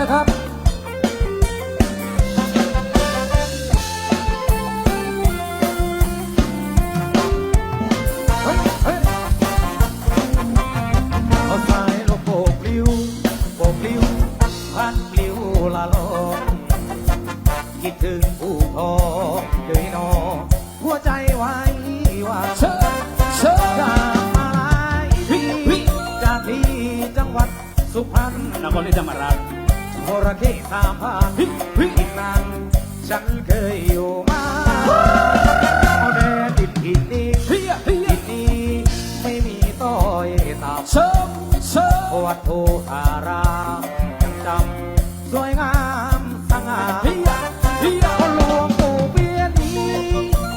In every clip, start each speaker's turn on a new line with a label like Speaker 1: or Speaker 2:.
Speaker 1: นะครับ
Speaker 2: ฉัน
Speaker 1: เค
Speaker 2: ยอ
Speaker 1: ยู่
Speaker 2: มาเอา
Speaker 1: แด
Speaker 2: ดดิดอิดดีเฮียเฮีย
Speaker 1: ดีไม่
Speaker 3: มี
Speaker 1: ต้อยต่ำ
Speaker 3: เชิมชม
Speaker 1: วัดโพอารามยังจำสวยงามสง่าที่นี้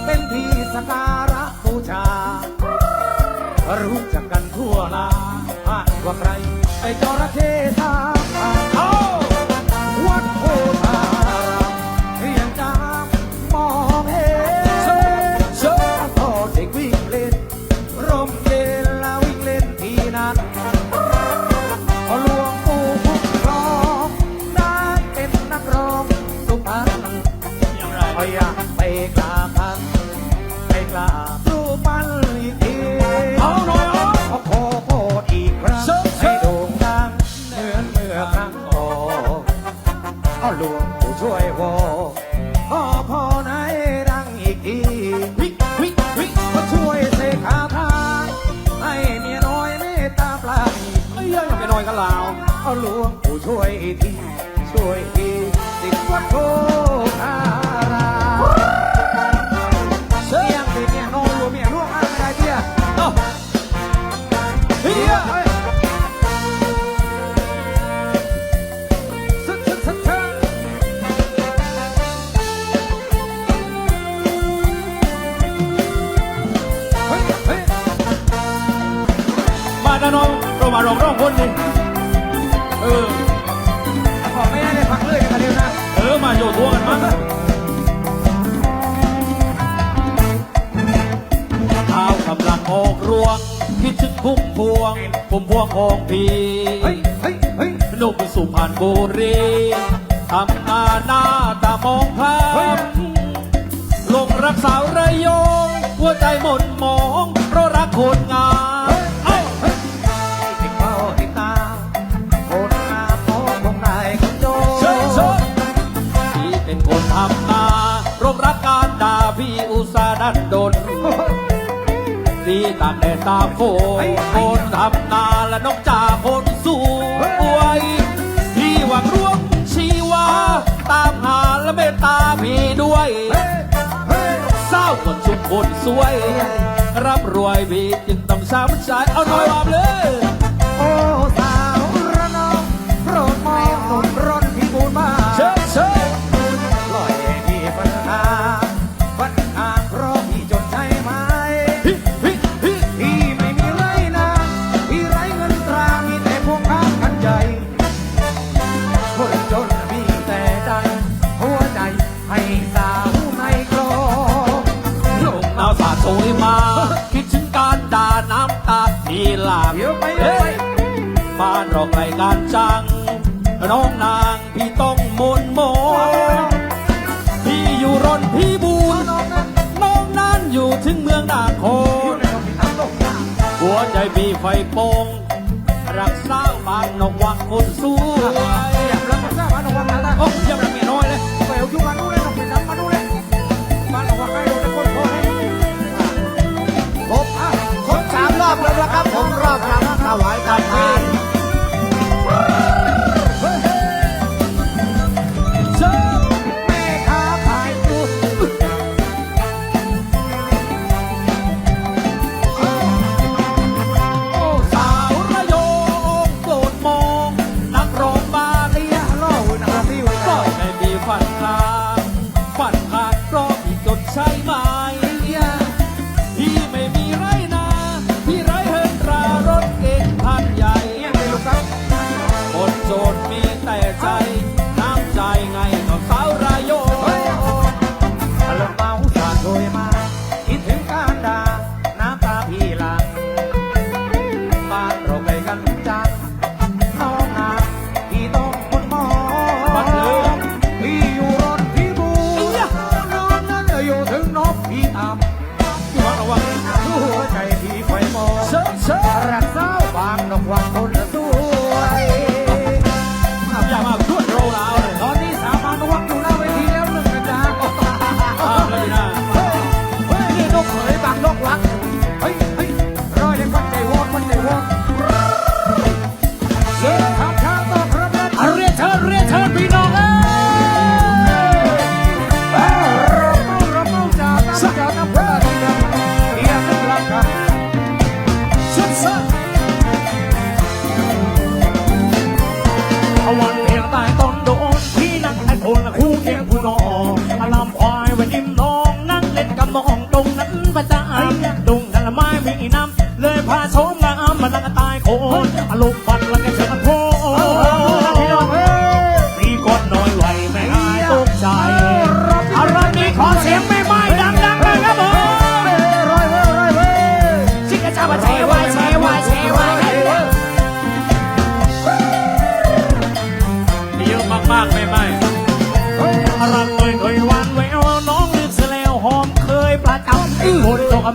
Speaker 1: เป็นที่สักการะบูชา รู้จักกันทั่วลาผ่านว่าใครไอ้จระเข้ทา อีวยอีา
Speaker 3: มเนี่
Speaker 1: ยนอนอยู่เมียล่
Speaker 3: ว
Speaker 1: อะไเดีย
Speaker 3: เอ้าเฮีย
Speaker 1: เอ้ยซึ๊ดซึ๊ดซึ๊ดซึ๊ด
Speaker 3: มาดานองเรามาร้องร้องคน
Speaker 1: นี้ เท้า
Speaker 3: วกำลังออกรวง คิดถึงพุ่มวง ผมพวงของพีหนุ่มสุพรรณบรีทำหน้าตามองภาพลงรักสาวระยอง หัวใจหม่นมอง เพราะรักคนงามา
Speaker 1: ดน
Speaker 3: ดีตัดแต่ตาโคนคนทำนาและนกจ่าคนสูวยที่หวังร่วงชีวา ตามหาและเมตตาพี่ด้วย
Speaker 1: เศ
Speaker 3: ร้าคนชุมคนสวย รับรวยพี่จึงต้องช้ำใจเอาหน่อย
Speaker 1: อาม
Speaker 3: เล
Speaker 1: ย
Speaker 3: ลาม
Speaker 1: เฮ้ย
Speaker 3: บ้านเราไกลกันจัง น้องนางพี่ต้องมนโมพี่อยู่รนพี่บูน
Speaker 1: น้องนั้น
Speaker 3: อยู่ถึงเมืองนาคน
Speaker 1: หั
Speaker 3: วใจมีไฟโป่งรักส
Speaker 1: ร้างบ้านนกวังคน
Speaker 2: สู้
Speaker 3: เย่ยมแล้
Speaker 1: ว
Speaker 3: สร้า
Speaker 1: งบ้านนก
Speaker 3: วัง
Speaker 1: นะ
Speaker 3: โอ้เย่
Speaker 1: ยมแล้ว
Speaker 3: มีน้
Speaker 1: อยเลย
Speaker 4: ไปเอาอยู่บ้น เลยนะครับผม
Speaker 1: รอบรั
Speaker 4: บถวายทา
Speaker 3: น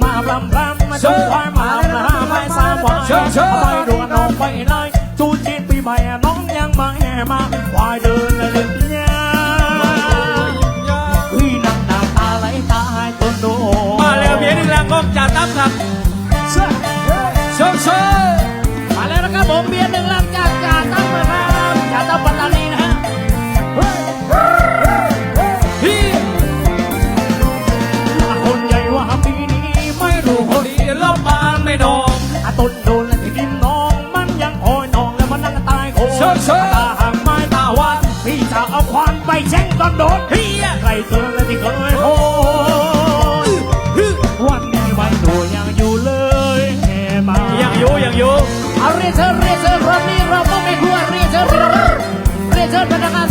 Speaker 3: มา
Speaker 4: ลำลำมาชมควายมาหำไปสามวันไปดวนน้องไปไหย
Speaker 5: จูจีนปีใหม่
Speaker 2: น้อง
Speaker 5: ยังมาแห่มาควา
Speaker 2: ย
Speaker 5: เดินเลยเนี่ยพี่นักหนาตาไหลตาให้ต้นโดมา
Speaker 3: แล้ว
Speaker 5: เบียร์นี่
Speaker 3: แรงก็จะตั้มครับเชิญเชิญมาแล้
Speaker 2: วนะ
Speaker 3: ครับผมเบี
Speaker 2: ย
Speaker 3: ร์หนึ่งลังจา
Speaker 2: ก เชิญเชิญตา
Speaker 5: หัก
Speaker 3: ไม้ตา
Speaker 2: วัน
Speaker 3: พี่จะเอาควาน
Speaker 5: ไป
Speaker 2: เช็
Speaker 5: ง
Speaker 3: ตอ
Speaker 2: นโด
Speaker 3: นเฮีย
Speaker 1: ใครเจอ
Speaker 3: และที่เคยโห
Speaker 1: ยวันนี้วัน
Speaker 3: หนูยังอยู่เลย
Speaker 1: แม่มายังอยู่ยังอยู่เอาเรียนเชิญเรียนเชิญรอบนี้เราต้องไม่วรเรียนเชิญองเรียนเชิญพนักงาน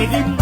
Speaker 1: You.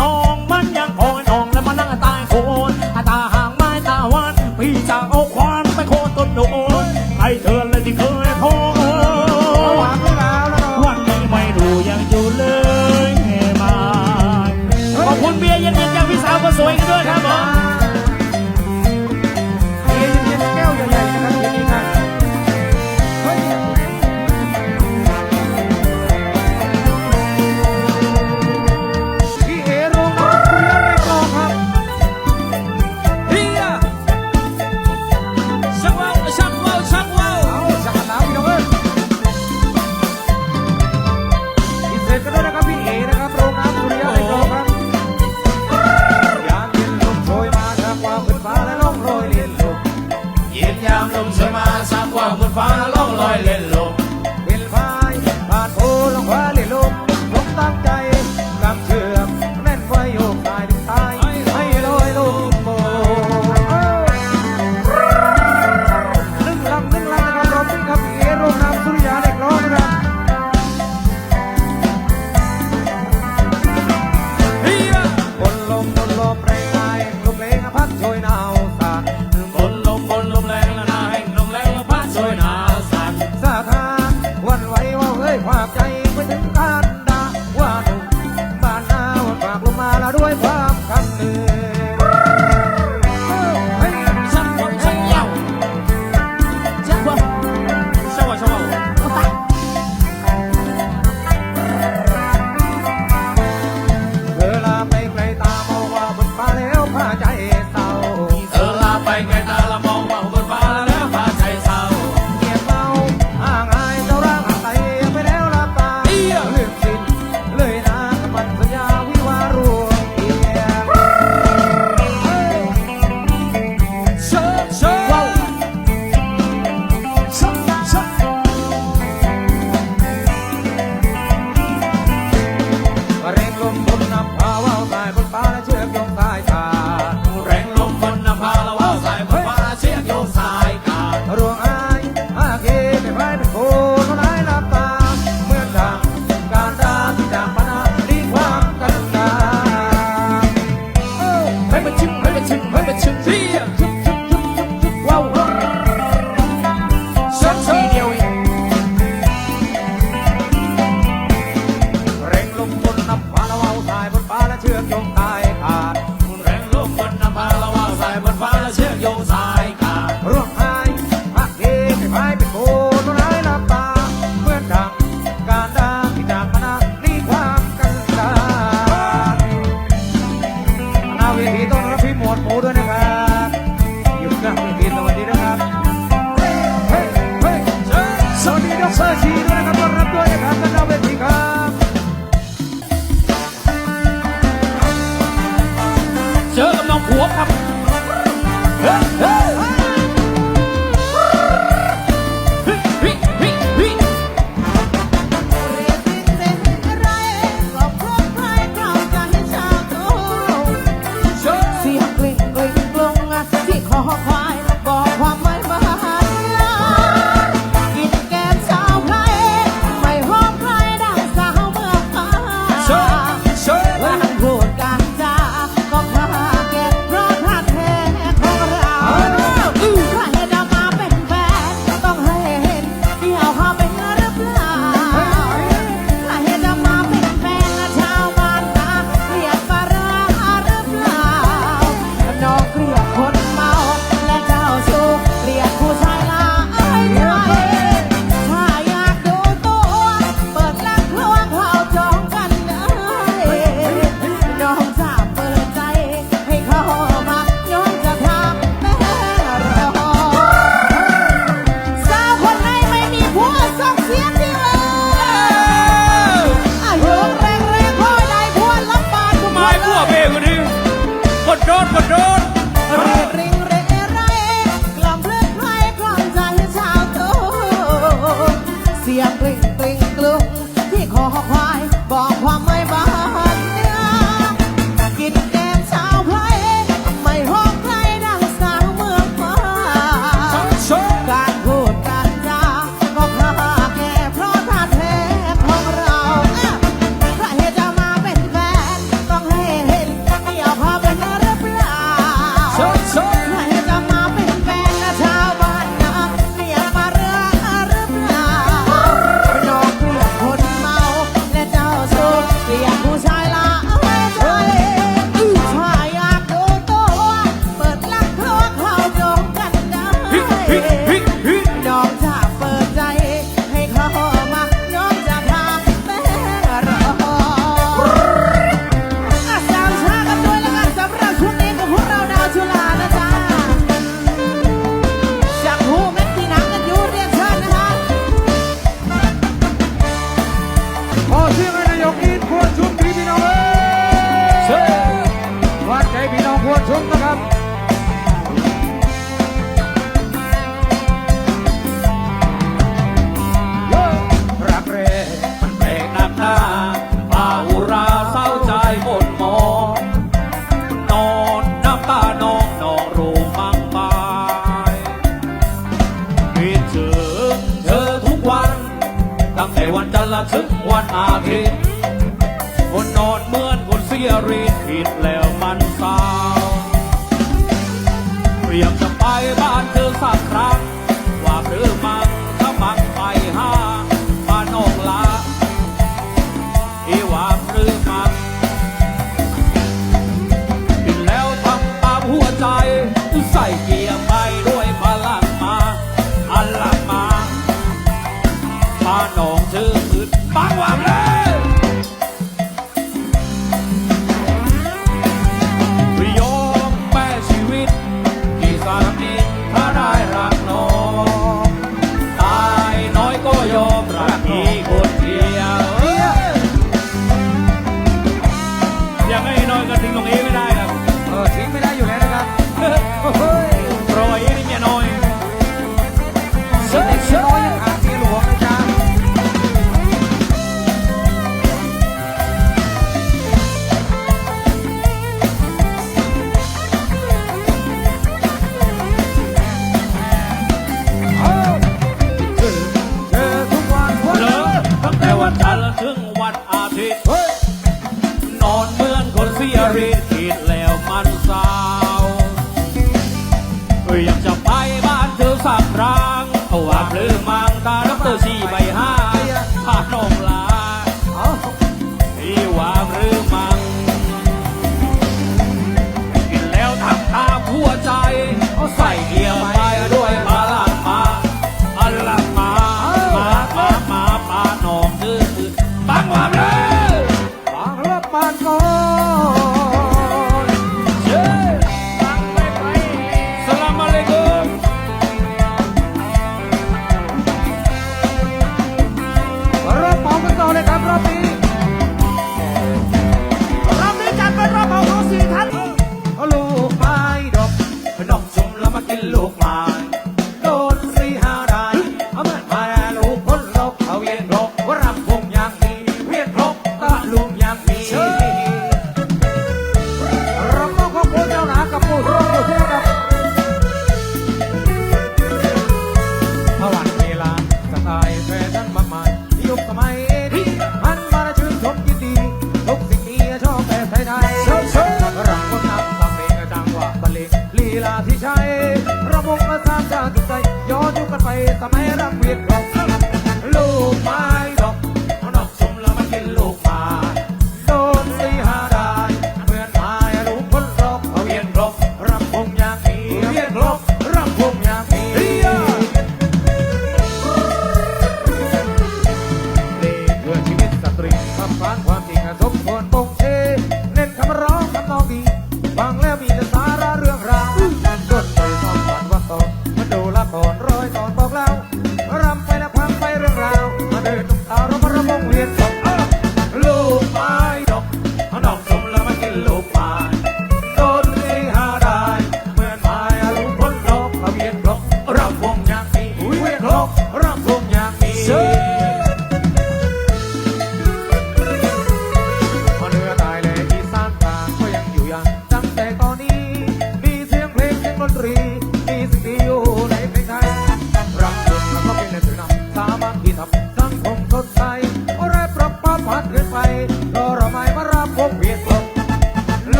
Speaker 1: time.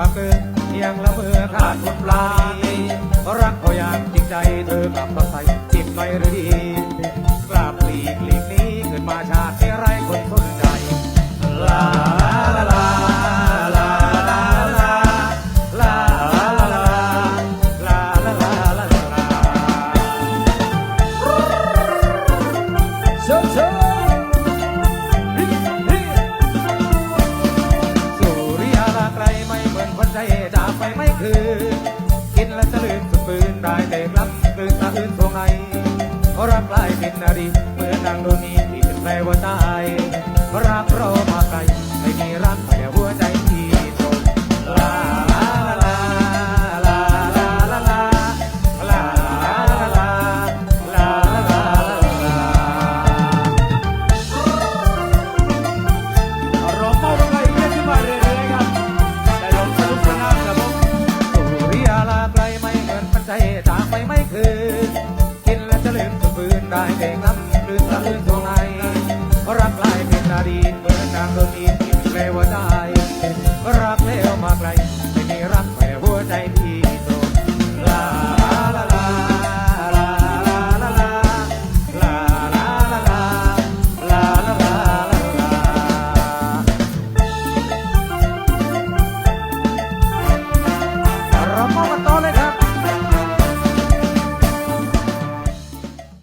Speaker 1: ควา
Speaker 4: เกิน
Speaker 1: เพียงละเมือขาดคนปลาณีรักเขาอย่างจริงใจเธอกลับมาใส่จิตไปหรือดีกลับหลีกหลีกนี้เกิดมาชาติไรคนสนใจลา ลายเป็นนารีเมื่อนางโดนีที่เป็นไรว่าตา